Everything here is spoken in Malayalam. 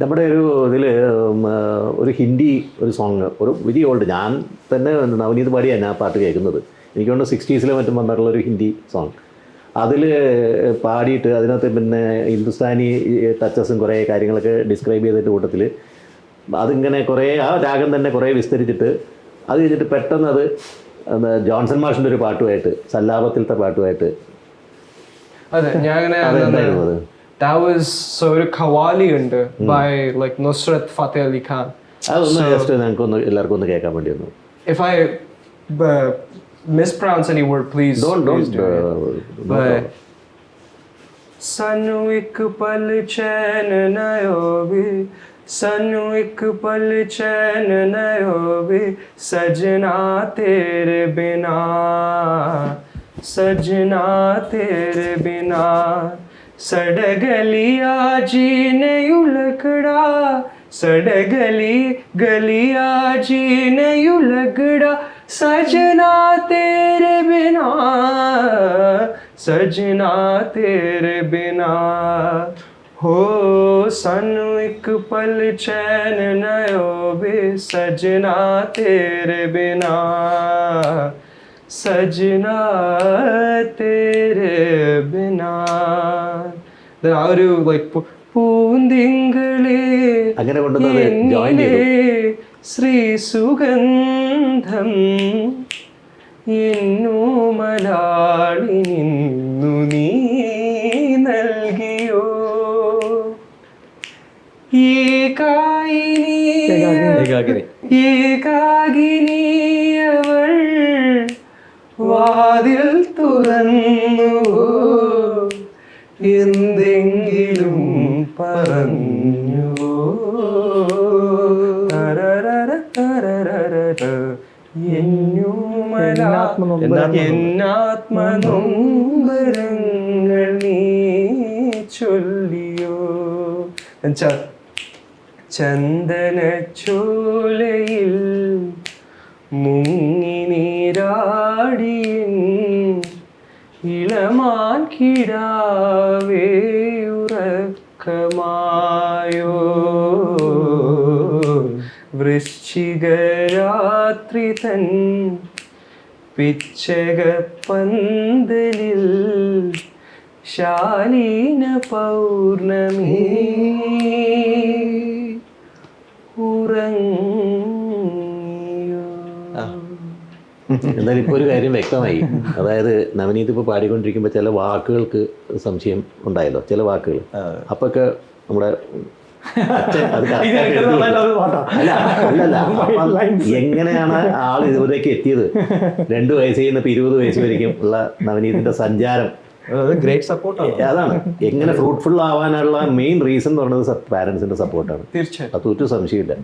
നമ്മുടെ ഒരു ഇതിൽ ഒരു ഹിന്ദി ഒരു സോങ് ഒരു വിധി ഓൾഡ് ഞാൻ തന്നെ നവനീത് പാടിയാണ് ആ പാട്ട് കേൾക്കുന്നത്. എനിക്ക് തോന്നുന്നു സിക്സ്റ്റീസിലെ മറ്റും വന്നിട്ടുള്ള ഒരു ഹിന്ദി സോങ് അതിൽ പാടിയിട്ട് അതിനകത്ത് പിന്നെ ഹിന്ദുസ്ഥാനി ടച്ചസും കുറേ കാര്യങ്ങളൊക്കെ ഡിസ്ക്രൈബ് ചെയ്തിട്ട് കൂട്ടത്തിൽ അതിങ്ങനെ കുറേ ആ രാഗം തന്നെ കുറേ വിസ്തരിച്ചിട്ട് അത് കഴിഞ്ഞിട്ട് പെട്ടെന്ന് അത് ജോൺസൺ മാഷിന്റെ ഒരു പാട്ടുമായിട്ട് സല്ലാപത്തിലത്തെ പാട്ടുമായിട്ട്. അതെ ഞാൻ അങ്ങനെ അതെന്തായിരുന്നു അത്? That was so ഒരു ഖവാലി ഉണ്ട് by like Nusrat Fateh Ali Khan. അതൊന്ന് ജസ്റ്റ് ഞങ്ങൾക്കൊന്ന് എല്ലാവർക്കും ഒന്ന് കേൾക്കാൻ വേണ്ടി ഒന്ന് If I uh, mispronounce any word, please. Don't please don't do it. But ਸਾਨੂੰ ਇੱਕ ਪਲ ਚੈਨ ਨਾ ਹੋਵੇ ਸਾਨੂੰ ਇੱਕ ਪਲ ਚੈਨ ਨਾ ਹੋਵੇ ਸਜਣਾ ਤੇਰੇ ਬਿਨਾ ਸਜਣਾ ਤੇਰੇ ਬਿਨਾ ಸಡಗಲಿಯ ಜೀನೆಯುಲಗಡಾ ಸಡಗಲಿ ಗಲಿಯ ಜೀನೆಯುಲಗಡಾ ಸಜನಾ ತೇರೆ ಬಿನಾ ಸಜನಾ ತೇರೆ ಬಿನಾ ਹੋ ਸਾਨੂੰ ਇੱਕ ਪਲ ਚੈਨ ਨਾ ਹੋਵੇ ਸਜਣਾ ਤੇਰੇ ਬਿਨਾ സജന തേരെ ബിനാ ആ ഒരു ലൈക്ക് പൂന്തിങ്കളെ അങ്ങനെ കൊണ്ടുവന്നത് ശ്രീ സുഗന്ധം എന്നു മലാളി നിന്നു നീ നൽകിയോ? ഏകായിനി ഏകാഗിനി അവൾ വാതിൽ തുറന്നു എന്തെങ്കിലും പറഞ്ഞു എന്നാത്മനൊമ്പരങ്ങൾ നീ ചൊല്ലിയോ? എന്നുവെച്ചാ ചന്ദന ചോലയിൽ മുങ്ങി നീരാടിയൻ ഇളമാൻ കിടാവേയുറക്കമായോ വൃശ്ചികരാത്രി തൻ പിച്ചകപ്പന്തലിൽ ശാലീന പൗർണമി ഉറങ്ങിയോ എന്തായാലും ഇപ്പോൾ ഒരു കാര്യം വ്യക്തമായി. അതായത് നവനീത് ഇപ്പോൾ പാടിക്കൊണ്ടിരിക്കുമ്പോൾ ചില വാക്കുകൾക്ക് സംശയം ഉണ്ടായല്ലോ ചില വാക്കുകൾ. അപ്പൊക്കെ നമ്മുടെ എങ്ങനെയാണ് ആൾ ഇതുവരേക്ക് എത്തിയത്? രണ്ടു വയസ്സിൽ നിന്ന് ഇപ്പൊ ഇരുപത് വയസ്സ് വരയ്ക്കും ഉള്ള നവനീതിന്റെ സഞ്ചാരം. ഗ്രേറ്റ് സപ്പോർട്ടാണ് അതാണ്. എങ്ങനെ ഫ്രൂട്ട്ഫുൾ ആവാനുള്ള മെയിൻ റീസൺ എന്ന് പറയുന്നത് പാരന്റ്സിന്റെ സപ്പോർട്ടാണ് തീർച്ചയായും അത് ഒരു സംശയമില്ല